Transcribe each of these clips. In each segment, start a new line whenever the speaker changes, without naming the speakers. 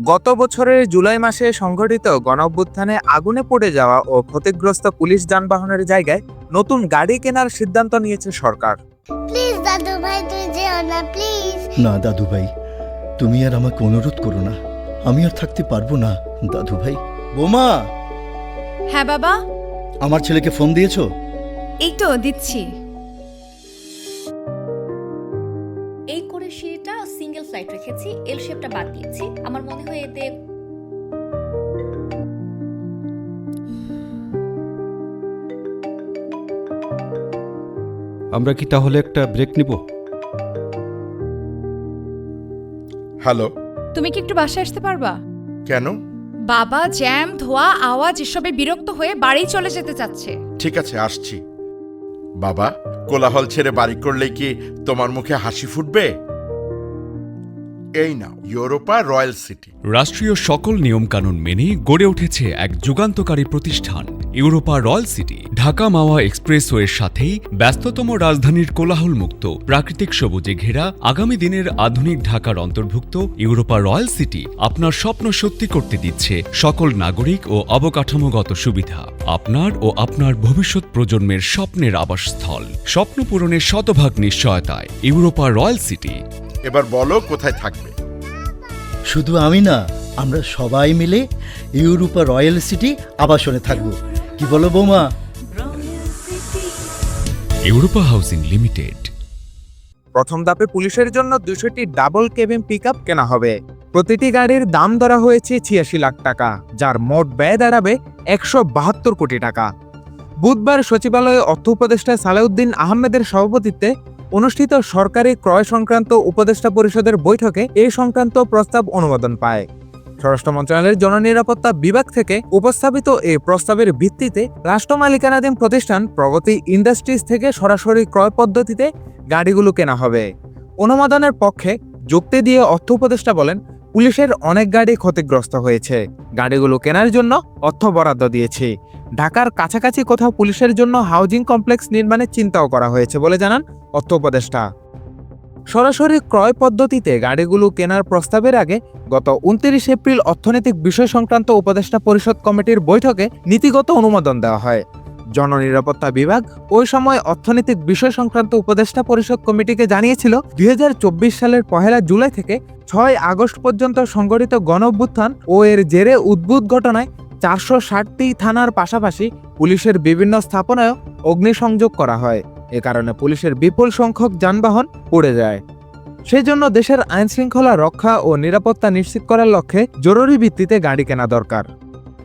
গত বছরের জুলাই মাসে সংঘটিত গণঅভ্যুত্থানে আগুনে পড়ে যাওয়া ও ক্ষতিগ্রস্ত পুলিশ যানবাহনের জায়গায় নতুন গাড়ি কেনার সিদ্ধান্ত নিয়েছে সরকার।
প্লিজ দাদু ভাই তুই যেও না প্লিজ।
না দাদু ভাই তুমি আর আমাকে অনুরোধ করো না। আমি আর থাকতে পারব না দাদু ভাই। বোমা!
হ্যাঁ বাবা।
আমার ছেলেকে ফোন দিয়েছ?
এই তো দিচ্ছি।
সিঙ্গেল ফ্লাইট রেখেছি এল শেপটা বাদ দিয়েছি। আমার মনে হয় এতে
আমরা কি তাহলে একটা ব্রেক নিব?
হ্যালো
তুমি কি একটু বাসায় আসতে পারবা?
কেন?
বাবা জ্যাম ধোয়া আওয়াজ এসবে বিরক্ত হয়ে বাড়ি চলে যেতে চাচ্ছে।
ঠিক আছে আসছি। বাবা কোলাহল ছেড়ে বাড়ি করলেই কি তোমার মুখে হাসি ফুটবে? এই নাও, ইউরোপা রয়্যাল সিটি।
রাষ্ট্রীয় সকল নিয়মকানুন মেনে গড়ে উঠেছে এক যুগান্তকারী প্রতিষ্ঠান, Europa royal city. Dhaka Mawa এক্সপ্রেসওয়ের সাথেই ব্যস্ততম রাজধানীর কোলাহলমুক্ত, প্রাকৃতিক সবুজে ঘেরা, আগামী দিনের আধুনিক ঢাকার অন্তর্ভুক্ত ইউরোপা রয়্যাল সিটি আপনার স্বপ্ন সত্যি করতে দিচ্ছে সকল নাগরিক ও অবকাঠামোগত সুবিধা, আপনার ও আপনার ভবিষ্যৎ প্রজন্মের স্বপ্নের আবাসস্থল। স্বপ্ন পূরণের শতভাগ নিশ্চয়তায় ইউরোপা রয়্যাল সিটি।
এবার বলো কোথায় থাকবে?
শুধু আমি না আমরা সবাই মিলে ইউরোপা রয়্যাল সিটি আবাসনে থাকব। কি বলো বোমা?
Europa housing limited.
প্রথম ধাপে পুলিশের জন্য দুশোটি ডাবল কেবিন পিক কেনা হবে। প্রতিটি গাড়ির দাম ধরা হয়েছে ছিয়াশি লাখ টাকা যার মোট ব্যয় দাঁড়াবে একশো বাহাত্তর কোটি টাকা। বুধবার সচিবালয়ে অর্থ উপদেষ্টা সালেউদ্দিন আহমেদের সভাপতিত্বে অনুষ্ঠিত সরকারি ক্রয় সংক্রান্ত উপদেষ্টা পরিষদের বৈঠকে এই সংক্রান্ত প্রস্তাব অনুমোদন পায়। স্বরাষ্ট্র মন্ত্রণালয়ের জননিরাপত্তা বিভাগ থেকে উপস্থাপিত এই প্রস্তাবের ভিত্তিতে রাষ্ট্র মালিকানাধীন প্রতিষ্ঠান প্রগতি ইন্ডাস্ট্রিজ থেকে সরাসরি ক্রয় পদ্ধতিতে গাড়িগুলো কেনা হবে। অনুমোদনের পক্ষে যুক্তি দিয়ে অর্থ উপদেষ্টা বলেন পুলিশের অনেক গাড়ি ক্ষতিগ্রস্ত হয়েছে। গাড়িগুলো কেনার জন্য অর্থ বরাদ্দ দিয়েছি। ঢাকার কাছাকাছি কোথাও পুলিশের জন্য হাউজিং কমপ্লেক্স নির্মাণের চিন্তাও করা হয়েছে বলে জানান অর্থ উপদেষ্টা। সরাসরি ক্রয় পদ্ধতিতে গাড়িগুলো কেনার প্রস্তাবের আগে গত উনত্রিশ এপ্রিল অর্থনৈতিক বিষয় সংক্রান্ত উপদেষ্টা পরিষদ কমিটির বৈঠকে নীতিগত অনুমোদন দেওয়া হয়। জননিরাপত্তা বিভাগ ওই সময় অর্থনৈতিক বিষয় সংক্রান্ত উপদেষ্টা পরিষদ কমিটিকে জানিয়েছিল, দুই হাজার চব্বিশ সালের পহেলা জুলাই থেকে ছয় আগস্ট পর্যন্ত সংগঠিত গণ ও এর জেরে উদ্ভূত ঘটনায় চারশো ষাটটি থানার পাশাপাশি পুলিশের বিভিন্ন স্থাপনায়ও অগ্নিসংযোগ করা হয়। এ কারণে পুলিশের বিপুল সংখ্যক যানবাহন পড়ে যায়। সেই জন্য দেশের আইন শৃঙ্খলা রক্ষা ও নিরাপত্তা নিশ্চিত করার লক্ষ্যে জরুরি ভিত্তিতে গাড়ি কেনা দরকার।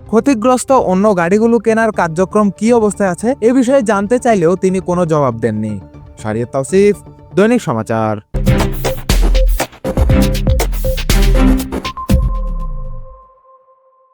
ক্ষতিগ্রস্ত অন্য গাড়িগুলো কেনার কার্যক্রম কি অবস্থায় আছে, এ বিষয়ে জানতে চাইলেও তিনি কোনো জবাব দেননি। শারিয়ত তাওসিফ, দৈনিক সমাচার।